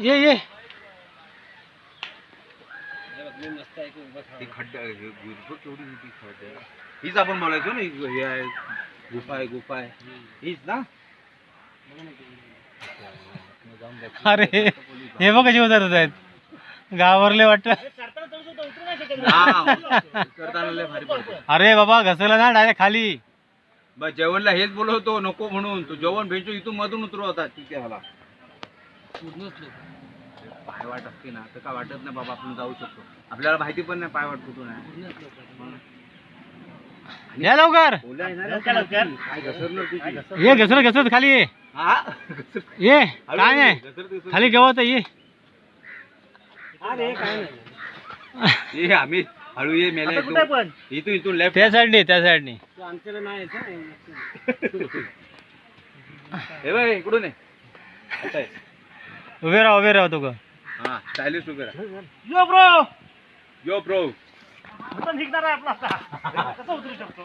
ये ये. हीच आपण बोलायचो ना ही- आहे गुफा आहे गुफा आहे. हीच ना. अरे हे बघ कशी उतरत आहेत. घाबरले वाटत. अरे बाबा घसरला ना डायरेक्ट खाली. बस जेवणला हेच बोलवतो नको म्हणून. तू जेवण भेटतो इथून मधून उतरू होता तिथे ह्याला पाय वाट असते ना तर काय वाटत नाही बाबा आपण जाऊ शकतो? आपल्याला माहिती पण नाही पाय वाट कुठून आहे. या लवकर. ओल्या आहे ना रे, काय घसरणार तुझी? ये घसरत घसरत खाली. ये हा? ये काय नाही. घसरत- घसरत. खाली गवत आहे, ये. ये आम्ही हळू ये मेल्या इथून. इथून इथून लेफ्ट त्या साईडने त्या साईडने. हे बघ इकडून आहे. उभे राहा उभे राहा तू ग हा स्टायलिश उभे राहा. Yo bro! Yo bro. निघणार आहे आपला आता. कसं उतरू शकतो?